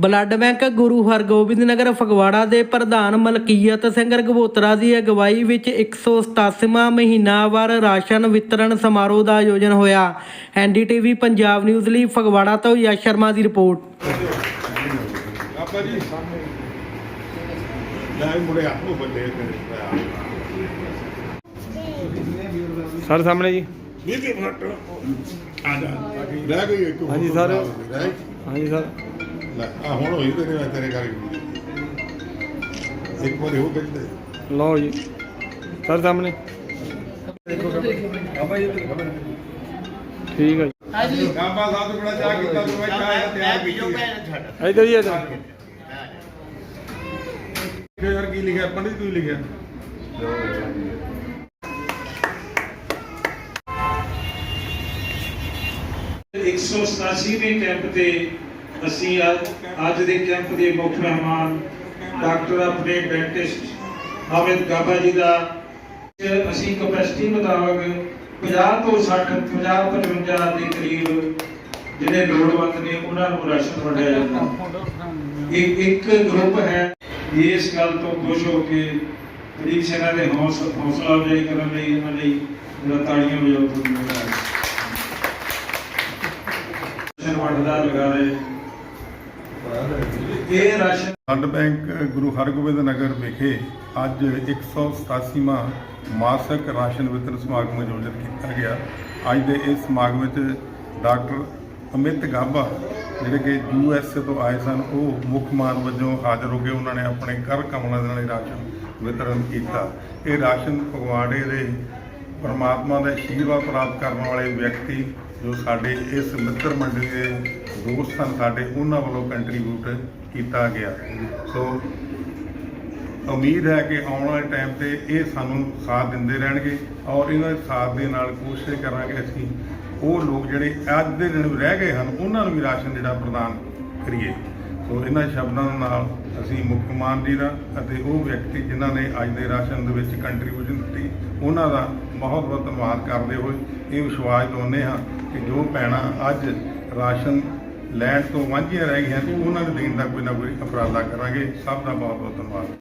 Blood bank Guru Hargobind Nagar Phagwara ਦੇ ਪ੍ਰਧਾਨ ਮਲਕੀਅਤ ਸਿੰਘ ਰਗਵੋਤਰਾ ਦੀ ਅਗਵਾਈ ਵਿੱਚ 187ਵਾਂ ਮਹੀਨਾਵਾਰ ਰਾਸ਼ਨ ਵਿਤਰਣ ਸਮਾਰੋਹ ਦਾ ਆਯੋਜਨ ਹੋਇਆ। ਐਨਡੀਟੀਵੀ ਪੰਜਾਬ ਨਿਊਜ਼ ਲਈ ਫਗਵਾੜਾ ਤੋਂ ਯਸ਼ ਸ਼ਰਮਾ ਦੀ ਰਿਪੋਰਟ। ਸਰ ਸਾਹਮਣੇ ਜੀ। ਵੀ ਵੀ ਫਟ। ਆ ਜਾ। ਰਹਿ ਗਈ ਇੱਕ ਹਾਂਜੀ ਸਰ। ਹਾਂਜੀ ਸਰ। ਆ ਹੁਣ ਹੋਈ ਤੇਰੇ ਨਾਲ ਤੇਰੇ ਘਰ ਇੱਕ ਵਾਰੀ ਹੋ ਤੇ ਲਓ ਜੀ ਸਰ ਸਾਹਮਣੇ ਠੀਕ ਹੈ ਜੀ ਗਾਂਬਾ ਸਾਹਿਬ ਤੋਂ ਬੜਾ ਚਾਹ ਕੀਤਾ ਤੂੰ ਮੈਂ ਚਾਹ ਤਿਆਰ ਕੀਤੀ ਹੈ। ਇੱਧਰ ਜੀ ਇੱਧਰ ਇਹ ਯਾਰ ਕੀ ਲਿਖਿਆ ਪੰਡਿਤ ਤੂੰ ਲਿਖਿਆ ਇੱਕ ਸੌ ਸਤਾਸੀਵੇਂ ਕੈਂਪ ਤੇ ਅਸੀਂ ਅੱਜ ਅੱਜ ਦੇ ਕੈਂਪ ਦੇ ਮੁੱਖ ਮਹਿਮਾਨ ਡਾਕਟਰ ਆਪਣੇ ਡੈਂਟਿਸਟ ਹਾਮਿਦ ਗਾਬਾ ਜੀ ਦਾ। ਤੇ ਅਸੀਂ ਕਪੈਸਿਟੀ ਮੁਤਾਬਕ 50 ਤੋਂ 60 50 55 ਦੇ ਕਰੀਬ ਜਿਹੜੇ ਲੋੜਵੰਦ ਨੇ, ਉਹਨਾਂ ਨੂੰ ਰਾਸ਼ਨ ਵੰਡਿਆ ਜਾਂਦਾ। ਇੱਕ ਇੱਕ ਗਰੁੱਪ ਹੈ। ਇਸ ਗੱਲ ਤੋਂ ਖੁਸ਼ ਹੋ ਕੇ ਗਰੀਬ ਸੈਨਾ ਦੇ ਹੌਸ- ਹੌਸਲਾ ਅਫਜ਼ਾਈ ਕਰਨ ਲਈ ਇਹਨਾਂ ਲਈ ਜਿਹੜਾ ਤਾੜੀਆਂ ਵਜਾਓ ਤੁਹਾਨੂੰ ਰਾਸ਼ਨ ਵੰਡਦਾ ਲਗਾ ਰਹੇ ਇਹ ration blood bank Guru Hargobind Nagar ਵਿਖੇ ਅੱਜ 187ਵਾਂ ਮਾਸਕ ਰਾਸ਼ਨ ਵਿਤਰਨ ਸਮਾਗਮ ਆਯੋਜਿਤ ਕੀਤਾ ਗਿਆ। ਅੱਜ ਦੇ ਇਸ ਸਮਾਗਮ ਵਿੱਚ ਡਾਕਟਰ ਅਮਿਤ ਗਾਬਾ ਜਿਹੜੇ ਕਿ ਯੂ ਐਸ ਏ ਤੋਂ ਆਏ ਸਨ, ਉਹ ਮੁੱਖ ਮਾਨ ਵਜੋਂ ਹਾਜ਼ਰ ਹੋ ਕੇ ਉਹਨਾਂ ਨੇ ਆਪਣੇ ਕਰ ਕਮਲਾਂ ਦੇ ਨਾਲ ਰਾਸ਼ਨ ਵਿਤਰਨ ਕੀਤਾ। ਇਹ ਰਾਸ਼ਨ ਫਗਵਾੜੇ ਦੇ ਪਰਮਾਤਮਾ ਦਾ ਆਸ਼ੀਰਵਾਦ ਪ੍ਰਾਪਤ ਕਰਨ ਵਾਲੇ ਵਿਅਕਤੀ ਜੋ ਸਾਡੇ ਇਸ ਮਿੱਤਰ ਮੰਡਲੀ ਦੇ ਦੋਸਤ ਹਨ, ਸਾਡੇ ਉਹਨਾਂ ਵੱਲੋਂ ਕੰਟਰੀਬਿਊਟ ਕੀਤਾ ਗਿਆ। ਸੋ ਉਮੀਦ ਹੈ ਕਿ ਆਉਣ ਵਾਲੇ ਟਾਈਮ ਤੇ ਇਹ ਸਾਨੂੰ ਸਾਥ ਦਿੰਦੇ ਰਹਿਣਗੇ ਔਰ ਇਹਨਾਂ ਦੇ ਸਾਥ ਦੇ ਨਾਲ ਕੋਸ਼ਿਸ਼ ਕਰਾਂਗੇ ਅਸੀਂ ਉਹ ਲੋਕ ਜਿਹੜੇ ਅੱਜ ਦੇ ਦਿਨ ਰਹਿ ਗਏ ਹਨ, ਉਹਨਾਂ ਨੂੰ ਵੀ ਰਾਸ਼ਨ ਜਿਹੜਾ ਪ੍ਰਦਾਨ ਕਰੀਏ। ਸੋ ਇਹਨਾਂ ਸ਼ਬਦਾਂ ਨਾਲ ਅਸੀਂ ਮੁੱਖ ਮਾਨ ਜੀ ਦਾ ਅਤੇ ਉਹ ਵਿਅਕਤੀ ਜਿਨ੍ਹਾਂ ਨੇ ਅੱਜ ਦੇ ਰਾਸ਼ਨ ਦੇ ਵਿੱਚ ਕੰਟਰੀਬਿਊਸ਼ਨ ਦਿੱਤੀ, ਉਹਨਾਂ ਦਾ ਬਹੁਤ ਬਹੁਤ ਧੰਨਵਾਦ ਕਰਦੇ ਹੋਏ ਇਹ ਵਿਸ਼ਵਾਸ ਦਿਵਾਉਂਦੇ ਹਾਂ ਕਿ ਜੋ ਭੈਣਾਂ ਅੱਜ ਰਾਸ਼ਨ ਲੈਣ ਤੋਂ ਵਾਂਝੀਆਂ ਰਹਿ ਗਈਆਂ ਉਹਨਾਂ ਨੂੰ ਦੇਣ ਦਾ ਕੋਈ ਨਾ ਕੋਈ ਉਪਰਾਲਾ ਕਰਾਂਗੇ। ਸਭ ਦਾ ਬਹੁਤ ਬਹੁਤ ਧੰਨਵਾਦ।